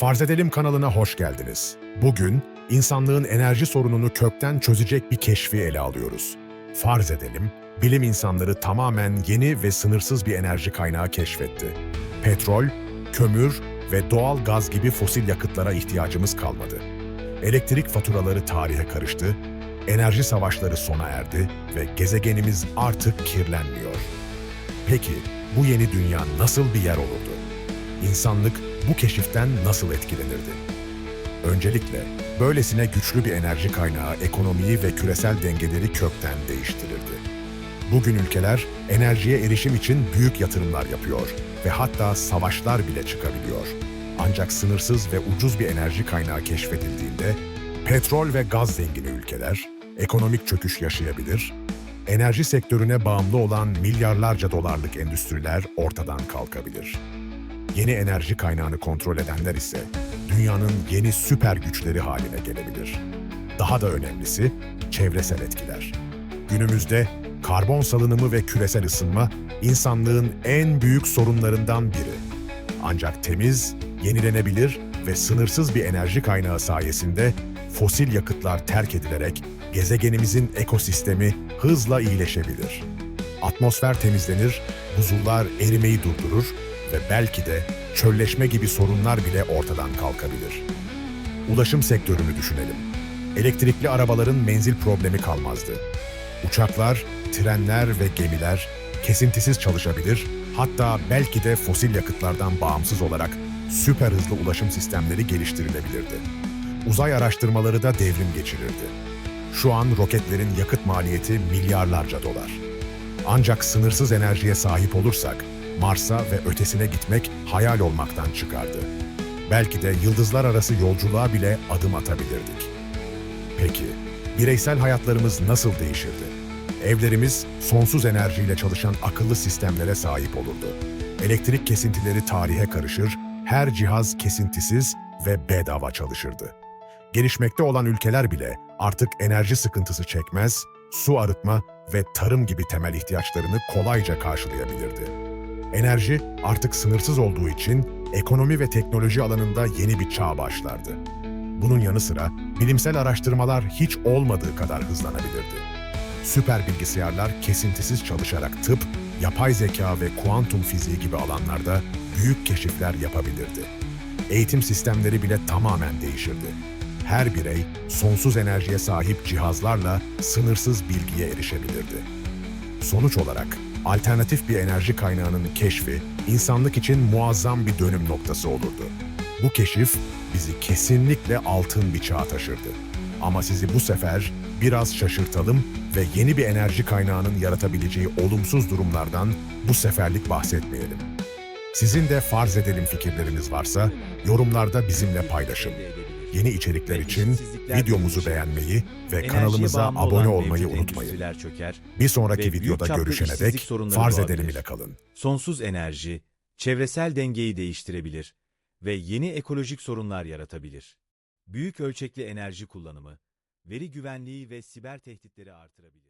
Farz edelim kanalına hoş geldiniz. Bugün insanlığın enerji sorununu kökten çözecek bir keşfi ele alıyoruz. Farz edelim, bilim insanları tamamen yeni ve sınırsız bir enerji kaynağı keşfetti. Petrol, kömür ve doğal gaz gibi fosil yakıtlara ihtiyacımız kalmadı. Elektrik faturaları tarihe karıştı, enerji savaşları sona erdi ve gezegenimiz artık kirlenmiyor. Peki bu yeni dünya nasıl bir yer olurdu? İnsanlık bu keşiften nasıl etkilenirdi? Öncelikle böylesine güçlü bir enerji kaynağı ekonomiyi ve küresel dengeleri kökten değiştirirdi. Bugün ülkeler enerjiye erişim için büyük yatırımlar yapıyor ve hatta savaşlar bile çıkabiliyor. Ancak sınırsız ve ucuz bir enerji kaynağı keşfedildiğinde petrol ve gaz zengini ülkeler ekonomik çöküş yaşayabilir, enerji sektörüne bağımlı olan milyarlarca dolarlık endüstriler ortadan kalkabilir. Yeni enerji kaynağını kontrol edenler ise dünyanın yeni süper güçleri haline gelebilir. Daha da önemlisi çevresel etkiler. Günümüzde karbon salınımı ve küresel ısınma insanlığın en büyük sorunlarından biri. Ancak temiz, yenilenebilir ve sınırsız bir enerji kaynağı sayesinde fosil yakıtlar terk edilerek gezegenimizin ekosistemi hızla iyileşebilir. Atmosfer temizlenir, buzullar erimeyi durdurur ve belki de çölleşme gibi sorunlar bile ortadan kalkabilir. Ulaşım sektörünü düşünelim. Elektrikli arabaların menzil problemi kalmazdı. Uçaklar, trenler ve gemiler kesintisiz çalışabilir, hatta belki de fosil yakıtlardan bağımsız olarak süper hızlı ulaşım sistemleri geliştirilebilirdi. Uzay araştırmaları da devrim geçirirdi. Şu an roketlerin yakıt maliyeti milyarlarca dolar. Ancak sınırsız enerjiye sahip olursak, Mars'a ve ötesine gitmek hayal olmaktan çıkardı. Belki de yıldızlar arası yolculuğa bile adım atabilirdik. Peki, bireysel hayatlarımız nasıl değişirdi? Evlerimiz sonsuz enerjiyle çalışan akıllı sistemlere sahip olurdu. Elektrik kesintileri tarihe karışır, her cihaz kesintisiz ve bedava çalışırdı. Gelişmekte olan ülkeler bile artık enerji sıkıntısı çekmez, su arıtma ve tarım gibi temel ihtiyaçlarını kolayca karşılayabilirdi. Enerji artık sınırsız olduğu için ekonomi ve teknoloji alanında yeni bir çağ başlardı. Bunun yanı sıra bilimsel araştırmalar hiç olmadığı kadar hızlanabilirdi. Süper bilgisayarlar kesintisiz çalışarak tıp, yapay zeka ve kuantum fiziği gibi alanlarda büyük keşifler yapabilirdi. Eğitim sistemleri bile tamamen değişirdi. Her birey sonsuz enerjiye sahip cihazlarla sınırsız bilgiye erişebilirdi. Sonuç olarak alternatif bir enerji kaynağının keşfi insanlık için muazzam bir dönüm noktası olurdu. Bu keşif bizi kesinlikle altın bir çağa taşırdı. Ama sizi bu sefer biraz şaşırtalım ve yeni bir enerji kaynağının yaratabileceği olumsuz durumlardan bu seferlik bahsetmeyelim. Sizin de farz edelim fikirleriniz varsa yorumlarda bizimle paylaşın. Yeni içerikler için videomuzu beğenmeyi ve kanalımıza abone olmayı unutmayın. Çöker, Bir sonraki videoda görüşene dek farz edelim ile kalın. sonsuz enerji, çevresel dengeyi değiştirebilir ve yeni ekolojik sorunlar yaratabilir. Büyük ölçekli enerji kullanımı, veri güvenliği ve siber tehditleri artırabilir.